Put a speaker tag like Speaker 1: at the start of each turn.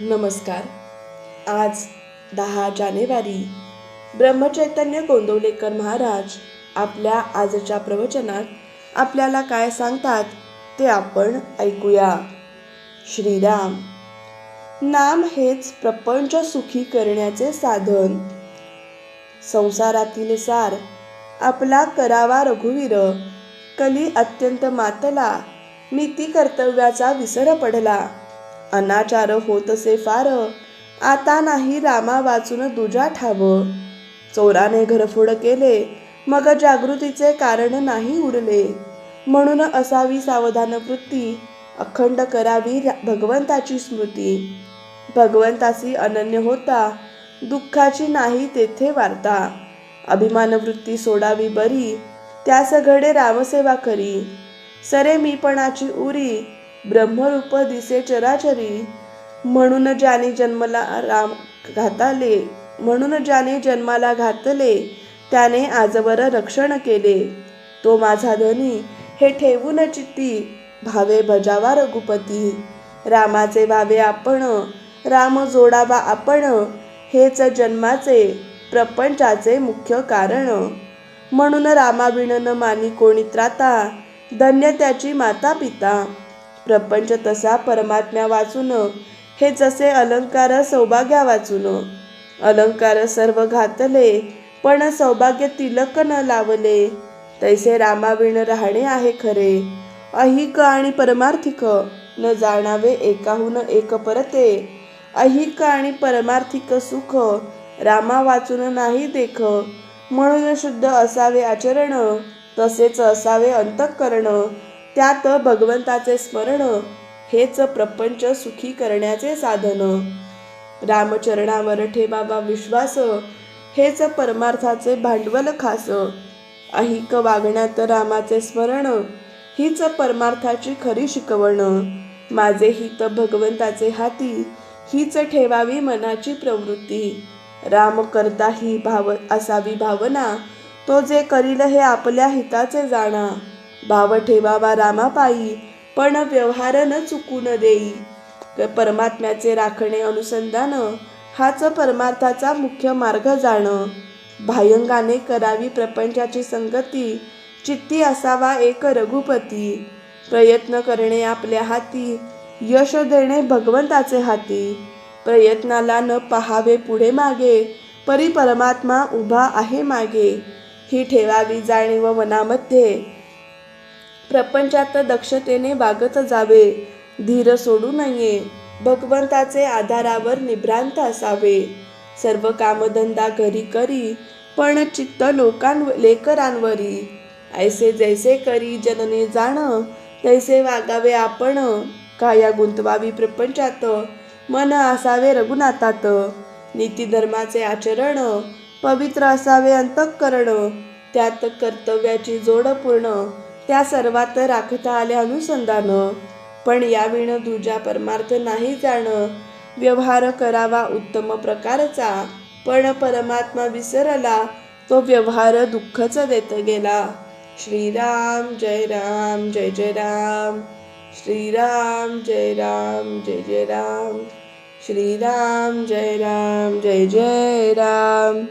Speaker 1: नमस्कार. आज दहा जानेवारी ब्रह्मचैतन्य गोंदवलेकर महाराज आपल्या आजच्या प्रवचनात आपल्याला काय सांगतात ते आपण ऐकूया. श्रीराम नाम हेच प्रपंच सुखी करण्याचे साधन. संसारातील सार आपला करावा रघुवीर. कली अत्यंत मातला नीती कर्तव्याचा विसर पडला. अनाचार होत असे फार. आता नाही रामा वाचून दुजा ठाव. चोराने घरफोड केले मग जागृतीचे कारण नाही उरले. म्हणून असावी सावधान वृत्ती अखंड करावी भगवंताची स्मृती. भगवंतासी अनन्य होता दुःखाची नाही तेथे वार्ता. अभिमान वृत्ती सोडावी बरी त्यास घडे रामसेवा करी. सरे मीपणाची उरी ब्रह्मरूप दिसे चराचरी म्हणून ज्याने जन्मला राम घाताले म्हणून ज्याने जन्माला घातले त्याने आजवर रक्षण केले. तो माझा धनी हे ठेवून चित्ती भावे भजावा रघुपती. रामाचे भावे आपण राम जोडावा आपण हेच जन्माचे प्रपंचाचे मुख्य कारण. म्हणून रामाविण मानी कोणी त्राता धन्य त्याची माता पिता प्रपंच तसा परमात्म्या वाचून हे जसे अलंकार सौभाग्या वाचून. अलंकार सर्व घातले पण सौभाग्य तिलक न लावले. तैसे रामाविण राहणे आहे खरे. अहिक आणि परमार्थिक न जाणावे एकाहून एक परते. अहिक आणि परमार्थिक सुख रामा वाचून नाही देख. म्हणून शुद्ध असावे आचरण तसेच असावे अंतःकरण. त्यात भगवंताचे स्मरण हेच प्रपंच सुखी करण्याचे साधन. रामचरणावर ठेवावा विश्वास हेच परमार्थाचे भांडवल खास. अहिक वागण्यात रामाचे स्मरण हीच परमार्थाची खरी शिकवण. माझे हित भगवंताचे हाती हीच ठेवावी मनाची प्रवृत्ती. राम करता ही भाव असावी भावना तो जे करील हे आपल्या हिताचे जाणा. भाव ठेवावा रामापायी पण व्यवहार न चुकून देई. परमात्म्याचे राखणे अनुसंधान हाच परमार्थाचा मुख्य मार्ग जाणं. भायंगाने करावी प्रपंचाची संगती चित्ती असावा एक रघुपती. प्रयत्न करणे आपल्या हाती यश देणे भगवंताचे हाती. प्रयत्नाला न पहावे पुढे मागे परी परमात्मा उभा आहे मागे. ही ठेवावी जाणीव मनामध्ये प्रपंचात दक्षतेने वागत जावे. धीर सोडू नये. भगवंताचे आधारावर निभ्रांत असावे. सर्व कामधंदा घरी करी पण चित्त लोकां लेकरांवरी. ऐसे जैसे करी जननी जाण तैसे वागावे आपण. काया गुंतवावी प्रपंचात मन असावे रघुनाथात. नीतिधर्माचे आचरण पवित्र असावे अंतःकरण. त्यात कर्तव्याची जोड पूर्ण त्या सर्वात राखता आल्या अनुसंधानं. पण याविण दुजा परमार्थ नाही जाणं. व्यवहार करावा उत्तम प्रकारचा. पण परमात्मा विसरला तो व्यवहार दुःखच देत गेला. श्रीराम जय राम जय जय राम. श्रीराम जय राम जय जय राम. श्रीराम जय राम जय जय राम.